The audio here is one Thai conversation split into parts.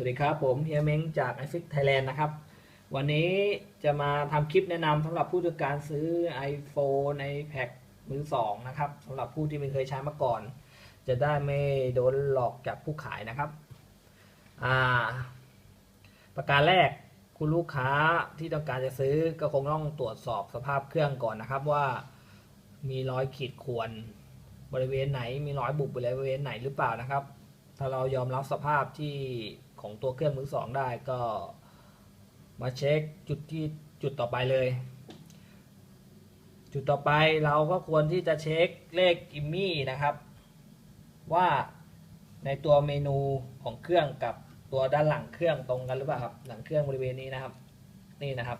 วัสดีครับ ผมเฮียเม้งจาก i f i x Thailand นะครับ วันนี้จะมาทำคลิปแนะนำสำหรับผู้ต้องการซื้อ iPhone iPad มือสองนะครับสำหรับผู้ที่ไม่เคยใช้มาก่อน จะได้ไม่โดนหลอกจากผู้ขายนะครับประการแรกคุณลูกค้าที่ต้องการจะซื้อก็คงต้องตรวจสอบสภาพเครื่องก่อนนะครับว่ามีรอยขีดข่วนบริเวณไหนมีรอยบุบบริเวณไหนหรือเปล่านะครับ ถ้าเรายอมรับสภาพที่ ของตัวเครื่องมือสองได้ก็มาเช็คจุดที่จุดต่อไปเลย จุดต่อไปเราก็ควรที่จะเช็คเลขอิมมี่นะครับ ว่าในตัวเมนูของเครื่องกับตัวด้านหลังเครื่องตรงกันหรือเปล่าครับ หลังเครื่องบริเวณนี้นะครับ นี่นะครับ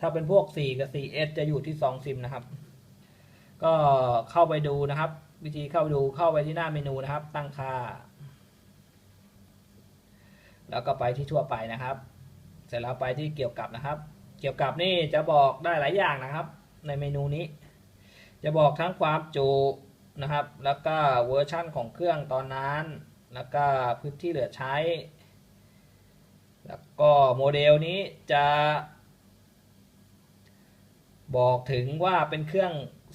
ถ้าเป็นพวก 4 กับ 4S จะอยู่ที่2ซิมนะครับ ก็เข้าไปดูนะครับ วิธีเข้าดูเข้าไปที่หน้าเมนูนะครับ ตั้งค่า แล้วก็ไปที่ทั่วไปนะครับ เสร็จแล้วไปที่เกี่ยวกับนะครับ เกี่ยวกับนี่จะบอกได้หลายอย่างนะครับ ในเมนูนี้ จะบอกทั้งความจุนะครับ แล้วก็เวอร์ชั่นของเครื่องตอนนั้น แล้วก็พื้นที่เหลือใช้ แล้วก็โมเดลนี้จะ บอกถึงว่าเป็นเครื่อง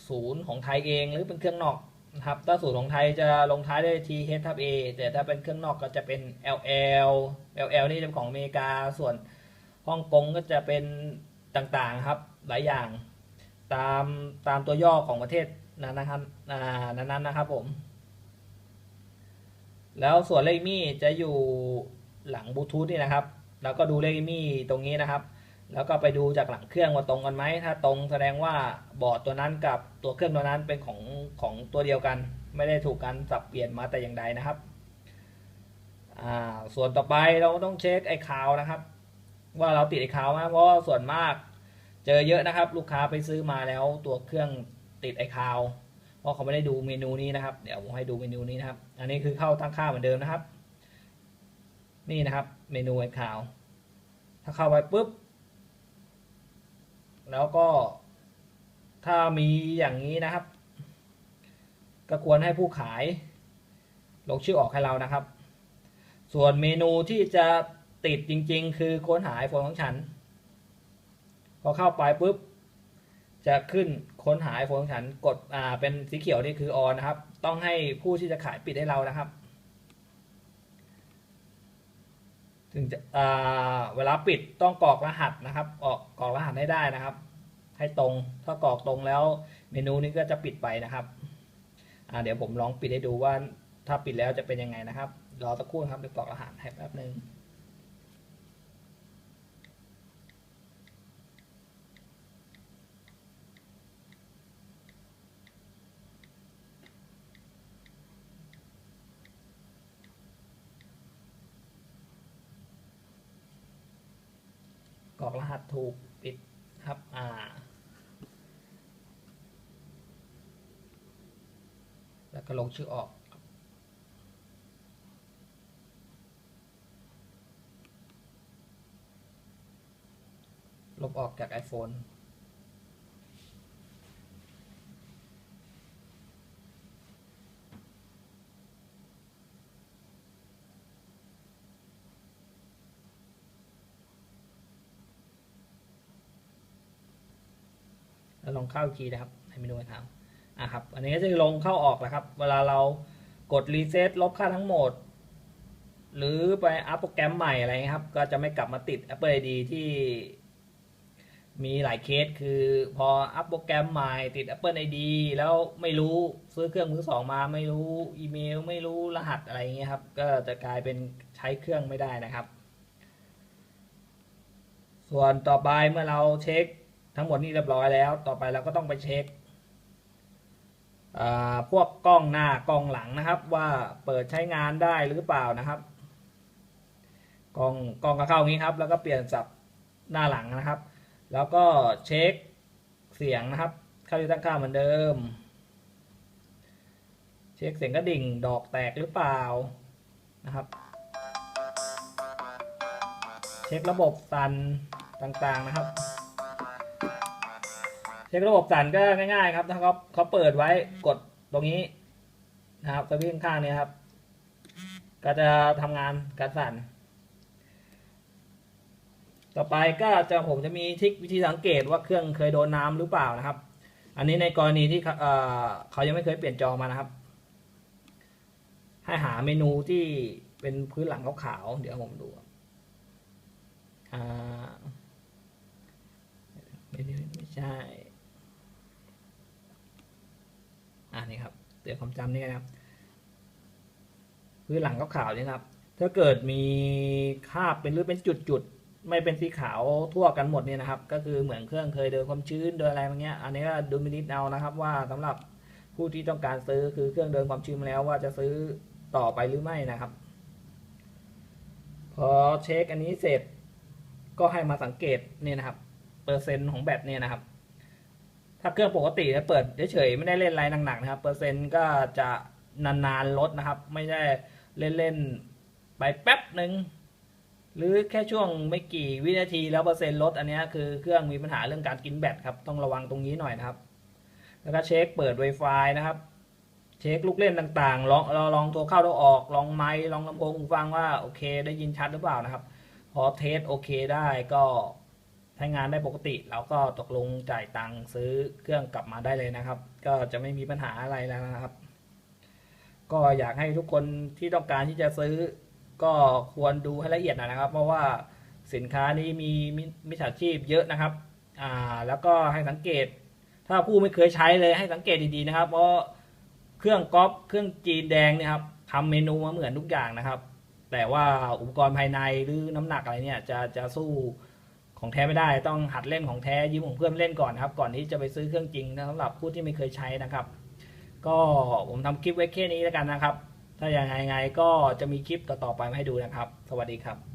ศูนย์ของไทยเองหรือเป็นเครื่องนอก นะครับถ้าศูนย์ของไทยจะลงท้ายด้วย T H ทับ A แต่ถ้าเป็นเครื่องนอกก็จะเป็น L L L L นี่จะเป็นของอเมริกา ส่วนฮ่องกงก็จะเป็นต่างๆครับ หลายอย่าง ตามตามตัวย่อของประเทศนั้นนะครับอ่านั้นๆนะครับผม แล้วส่วนเลขมี่จะอยู่หลังบลูทูธนี่นะครับ แล้วก็ดูเลขมี่ตรงนี้นะครับ แล้วก็ไปดูจากหลังเครื่องว่าตรงกันไหม ถ้าตรงแสดงว่าบอร์ดตัวนั้นกับตัวเครื่องตัวนั้นเป็นของของตัวเดียวกัน ไม่ได้ถูกการสับเปลี่ยนมาแต่อย่างใดนะครับ ส่วนต่อไปเราต้องเช็คไอ้คาวนะครับ ว่าเราติดไอ้คาวไหมเพราะส่วนมากเจอเยอะนะครับ ลูกค้าไปซื้อมาแล้วตัวเครื่องติดไอ้คาวเพราะเขาไม่ได้ดูเมนูนี้นะครับ เดี๋ยวผมให้ดูเมนูนี้นะครับ อันนี้คือเข้าตั้งค่าเหมือนเดิมนะครับ นี่นะครับ เมนูไอ้คาว ถ้าเข้าไปปุ๊บ แล้วก็ ถ้ามีอย่างนี้นะครับ ก็ควรให้ผู้ขาย ลงชื่อออกให้เรานะครับ ส่วนเมนูที่จะติดจริง ๆ คือค้นหาไอโฟนของฉัน พอเข้าไปปุ๊บ จะขึ้นค้นหาไอโฟนของฉันกดอ่าเป็นสีเขียวนี่คือออนนะครับ ต้องให้ผู้ที่จะขายปิดให้เรานะครับ ถึงจะเวลาปิดต้องกรอกรหัสนะครับออกกรอกรหัสให้ได้นะครับ ให้ตรงถ้ากรอกตรงแล้วเมนูนี้ก็จะปิดไปนะครับเดี๋ยวผมลองปิดให้ดูว่าถ้าปิดแล้วจะเป็นยังไงนะครับรอสักครู่ครับเดี๋ยวกรอกรหัสให้แป๊บนึง กรอกรหัสถูกปิดครับอ่าแล้วก็ลงชื่อออกลบออกจาก iPhone แล้วลองเข้าอีกทีนะครับในเมนูทางอะครับ อันนี้ก็จะลงเข้าออกนะครับ เวลาเรากดรีเซ็ตลบค่าทั้งหมด หรือไปอัพโปรแกรมใหม่อะไรเงี้ยครับ ก็จะไม่กลับมาติด Apple ID ที่มีหลายเคสคือพออัพโปรแกรมใหม่ติด Apple ID แล้วไม่รู้ซื้อเครื่องมือสองมาไม่รู้อีเมล ไม่รู้รหัสอะไรเงี้ยครับ ก็จะกลายเป็นใช้เครื่องไม่ได้นะครับ ส่วนต่อไปเมื่อเราเช็ค ทั้งหมดนี้เรียบร้อยแล้ว ต่อไปเราก็ต้องไปเช็คพวกกล้องหน้ากล้องหลังนะครับ ว่าเปิดใช้งานได้หรือเปล่านะครับ กล้องกล้องก็เข้าางนี้ครับ แล้วก็เปลี่ยนสับหน้าหลังนะครับ แล้วก็เช็คเสียงนะครับ เข้าที่ตั้งค่าเหมือนเดิม เช็คเสียงกระดิ่งดอกแตกหรือเปล่านะครับ เช็คระบบสั่นต่างๆนะครับ ช็คระบบสั่นก็ง่ายๆครับถ้าเขาเขาเปิดไว้กดตรงนี้นะครับสวิตช์ข้างนี้ครับ ก็จะทำงานการสั่น ต่อไปก็จะผมจะมีทิควิธีสังเกตว่าเครื่องเคยโดนน้ำหรือเปล่านะครับ อันนี้ในกรณีที่เขาเอ่อเขายังไม่เคยเปลี่ยนจอมานะครับ ให้หาเมนูที่เป็นพื้นหลังขาวๆเดี๋ยวผมดูอ่าไม่ใช่ อ่านี่ครับเตือนความจำนี่นะครับพื้นหลังขาวๆนี่นะครับ ถ้าเกิดมีคราบเป็นหรือเป็นจุดๆไม่เป็นสีขาวทั่วกันหมดเนี่ยนะครับ ก็คือเหมือนเครื่องเคยโดนความชื้นโดนอะไรอย่างเงี้ยอันนี้ก็ดูมินิดเอานะครับ ว่าสำหรับผู้ที่ต้องการซื้อคือเครื่องโดนความชื้นมาแล้วว่าจะซื้อต่อไปหรือไม่นะครับ พอเช็คอันนี้เสร็จก็ให้มาสังเกตเนี่ยนะครับ เปอร์เซ็นต์ของแบตเนี่ยนะครับ ถ้าเครื่องปกติถ้าเปิดเฉยๆไม่ได้เล่นอะไรหนักๆนะครับ เปอร์เซ็นต์ก็จะนานๆลดนะครับ ไม่ได้เล่นๆไปแป๊บหนึ่งหรือแค่ช่วงไม่กี่วินาทีแล้วเปอร์เซ็นต์ลดอันนี้คือเครื่องมีปัญหาเรื่องการกินแบตครับต้องระวังตรงนี้หน่อยนะครับ แล้วก็เช็คเปิด Wi-Fi นะครับ เช็คลูกเล่นต่างๆลองเราลองตัวเข้าตัวออกลองไมค์ลองลำโพงฟังว่าโอเค ได้ยินชัดหรือเปล่านะครับ พอเทสโอเคได้ก็ ใช้งานได้ปกติแล้วก็ตกลงจ่ายตังค์ซื้อเครื่องกลับมาได้เลยนะครับ ก็จะไม่มีปัญหาอะไรแล้วนะครับ ก็อยากให้ทุกคนที่ต้องการที่จะซื้อ ก็ควรดูให้ละเอียดนะครับ เพราะว่าสินค้านี้มีมิจฉาชีพเยอะนะครับ อ่า แล้วก็ให้สังเกต ถ้าผู้ไม่เคยใช้เลยให้สังเกตดีๆนะครับ เพราะเครื่องก๊อปเครื่องจีนแดงเนี่ยครับทำเมนูมาเหมือนทุกอย่างนะครับ แต่ว่าอุปกรณ์ภายในหรือน้ำหนักอะไรเนี่ยจะจะสู้ ของแท้ไม่ได้ต้องหัดเล่นของแท้ยืมของเพื่อนเล่นก่อนครับ ก่อนที่จะไปซื้อเครื่องจริงนะสำหรับผู้ที่ไม่เคยใช้นะครับ ก็ผมทำคลิปไว้แค่นี้แล้วกันนะครับ ถ้าอย่างไงก็จะมีคลิปต่อๆไปมาให้ดูนะครับ สวัสดีครับ